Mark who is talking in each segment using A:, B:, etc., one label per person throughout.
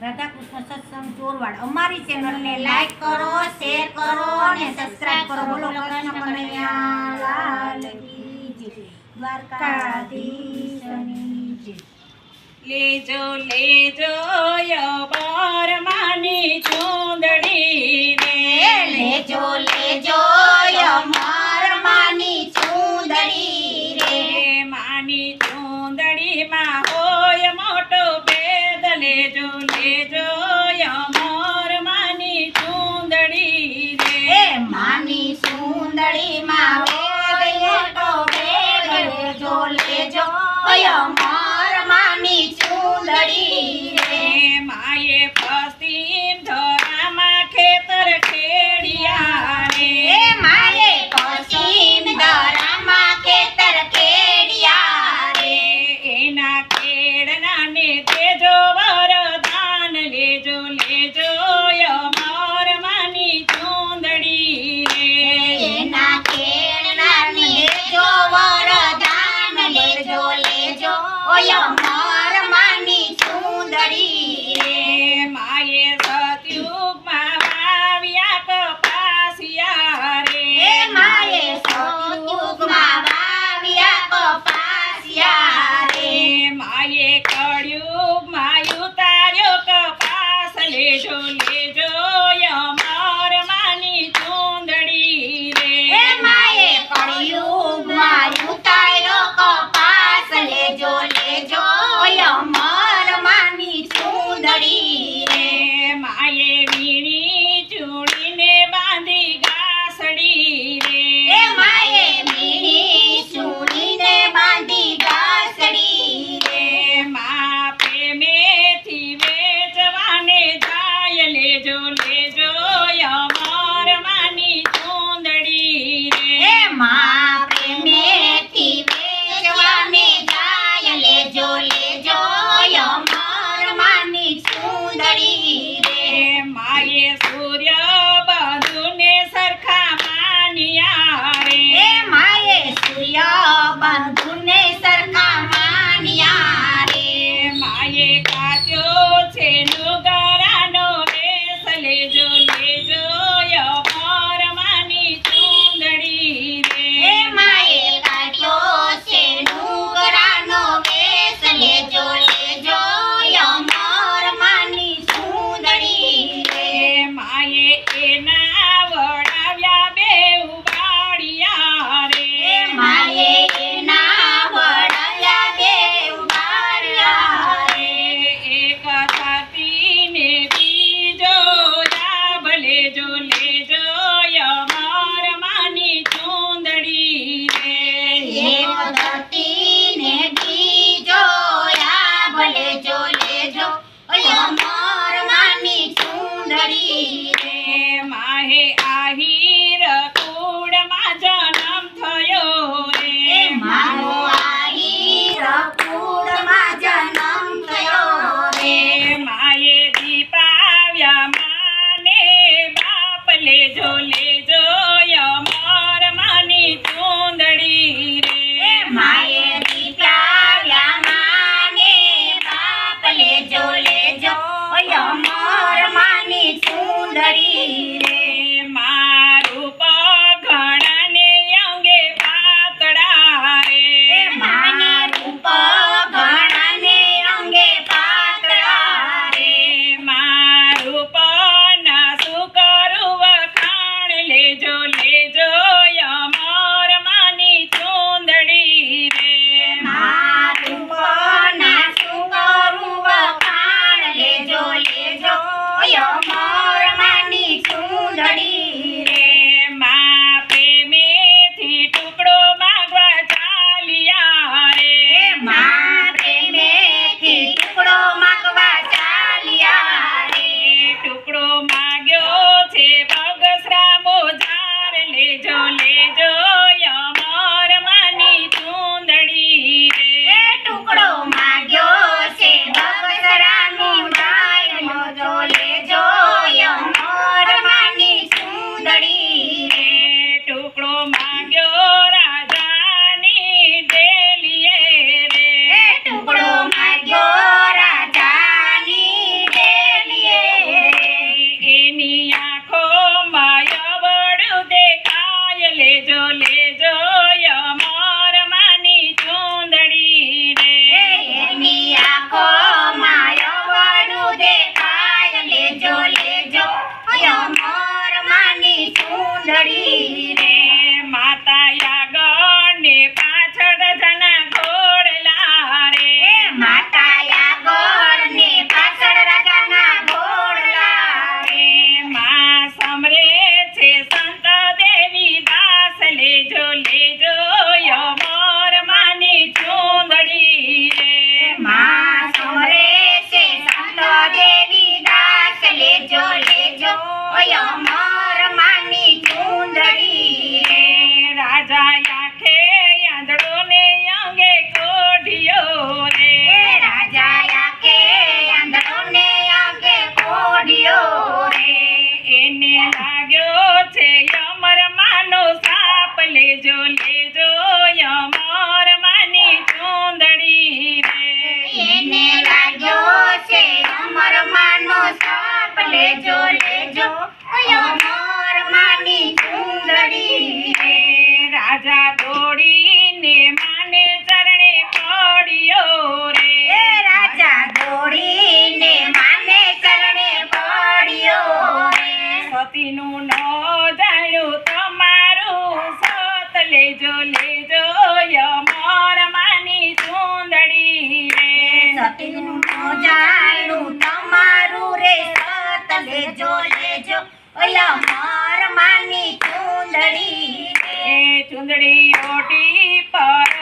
A: રાધાકૃષ્ણ સત્સંગ ચોરવાડ અમારી ચેનલને લાઈક કરો શેર કરો અને સબસ્ક્રાઇબ કરો. બોલો
B: લેજો લેજો
A: યો બાર માની ચૂંદડી
B: ને લેજો લે ಶರೀರ Yeah. தடியிலே રે સતીનું
A: જાણું, તમારું રે સત લેજો લેજો. ઓલા માર માની ચુંદડી રે
B: ચુંદડી ઓટી પર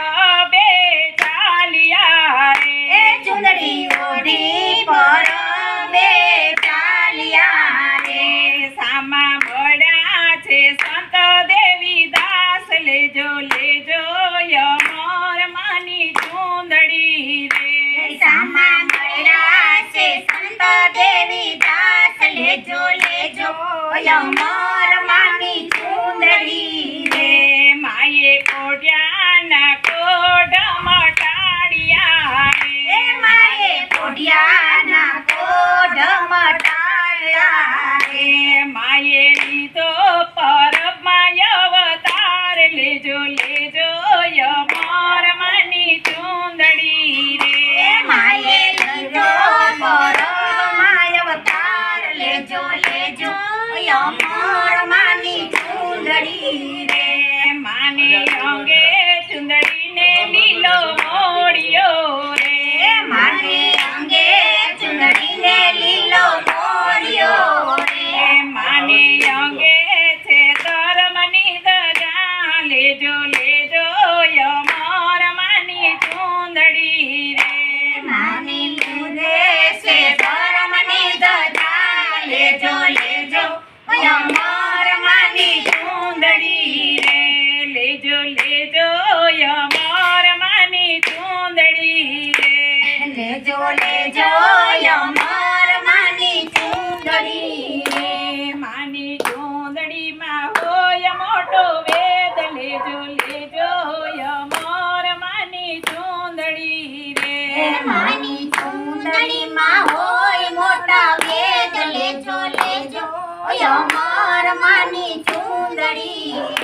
B: દેવી દાસ લેજો લેજો
A: યમા. મોર માની ચૂંદડી.
B: લેજો યમર માની ચૂંદડી
A: લેજો લેજો યમર માની ચૂંદડી
B: માની ચૂંદડીમાં હોય મોટો વેદ. લેજો લેજો યમર માની ચૂંદડી રે
A: માની ચૂંદડીમાં હોય મોટા વેદ. લેજો લેજો યમર ચૂંદડી